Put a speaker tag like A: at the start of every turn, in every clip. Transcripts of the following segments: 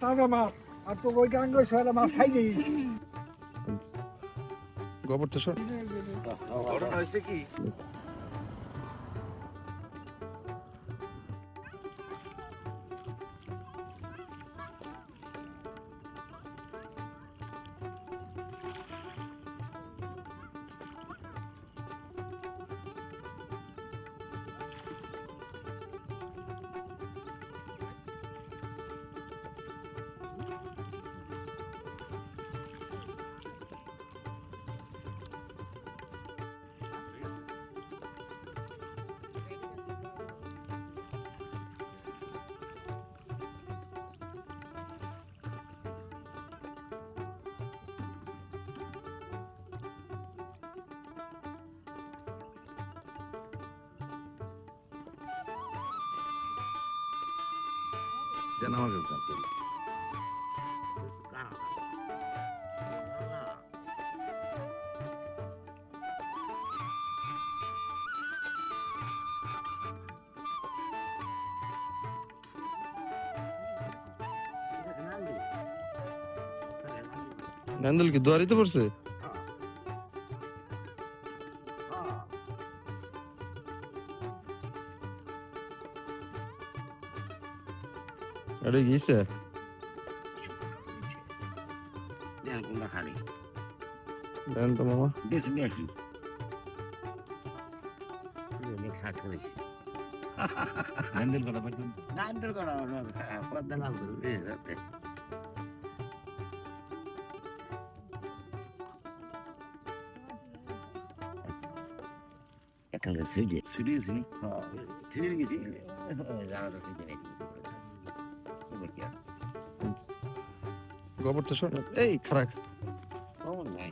A: তাজা মাছ আর তো ওই গাঙ্গ সয়লা মাছ খাই দিই
B: গোবরটা সর।
C: ঘটনা হয়েছে কি? আমাকে জান
B: নান্দল কি দুয়ারিতে পড়ছে? আরে গিয়েছে
D: কোনটা খালি
B: দেন তো মামা
D: বেশ বেশি অনেক সাজ করেছি নান্দল করা নান্দল করা পদ্মা নান্দল একটা সুইজে সুইজে শুনি সুইজে গেছি জানা তো সুইজে নাকি কি আর
B: গোবরটা সর এই খারাপ
D: কমন নাই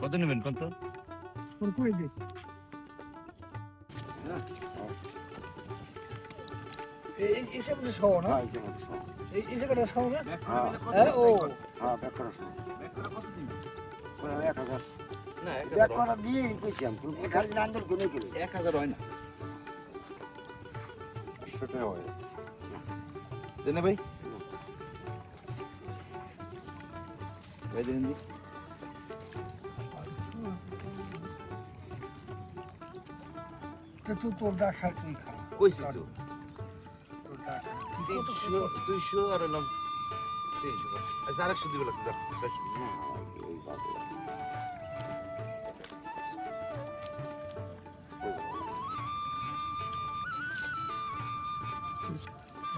D: কত নেবেন কত
A: তোর কই দে এই এসে বলে শো না এই এসে করে শো না হ্যাঁ ও
C: না
D: ব্যাক করা দিয়ে কইছি আমি খালি নান্দল কোনে গেল
C: এক হাজার হয় না। সেটাই হয়। দেনে ভাই। ভাই দেন দি।
A: তুই তোর খা তুই খা।
C: কইছি তো।
A: তোর দা খা।
C: দুইশো আর হলাম তিনশো। আচ্ছা আরেকশো দিবে লাগছে যাক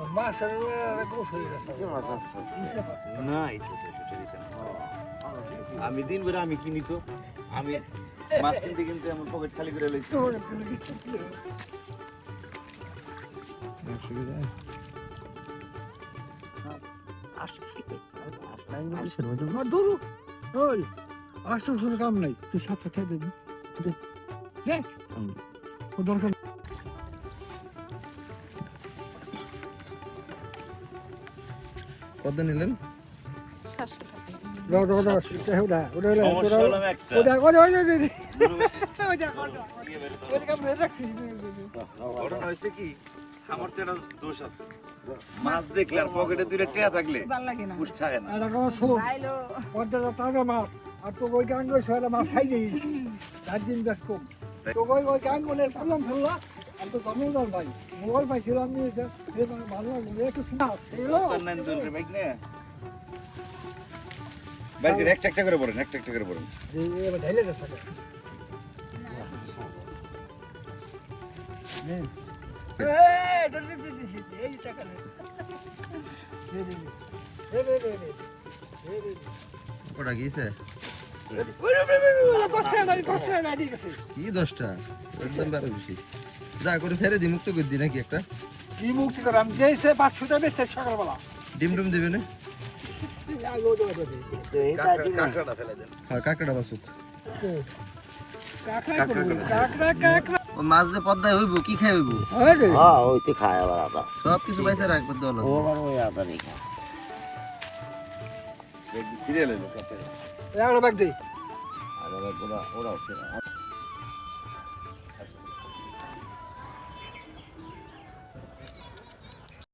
A: মাছের হয়ে
C: না আমি দিন বেলা আমি কিনি তো। আমি মাছ কিনতে কিনতে আমার পকেট খালি করে
A: ওই আসল শুনে কাম নাই। তুই সাথে সাথে দে। দে। দে। ও দরকার
C: ঘটনা হয়েছে কি আমার তো একটা দোষ আছে। মাছ দেখলে আর পকেটে দুইটা টেয়া থাকলে
E: না।
A: পদ্মাটা তাজা মাছ। আর তো ওই গাঙ্গ মাছ খাই দিই চার দিন বেশ কম। তো ওই ওই গাঙ্গলের ফেললাম ফেললাম তো ভাই। মোবাইল ভালো লাগল একটু
C: একটা একটা করে পড়েন একটা একটা করে পড়েন।
A: গেছে
E: এই টাকা
B: কটা গিয়েছে? কি দশটা? একদম বারো বেশি। যা করে ছেড়ে দি মুক্ত করে দি নাকি একটা?
A: কি মুক্তি করে? আমি যেয়েছে পাঁচশোটা বেচছে সকালবেলা।
B: ডিম ডুম দেবে না?
C: দেন।
B: হ্যাঁ কাঁকড়া বাসুক।
A: কাঁকড়া কাঁকড়া কাঁকড়া
B: মাছ যে পদ্মায় হইব কি খাই হইব?
A: আরে
D: হ্যাঁ ওইতে খায় আবার আদা
B: সব কিছু পয়সা রাখবে দল।
D: ও ওই আদা নেই খায়।
C: সিরিয়াল
D: আর ওরা ওরা ওরা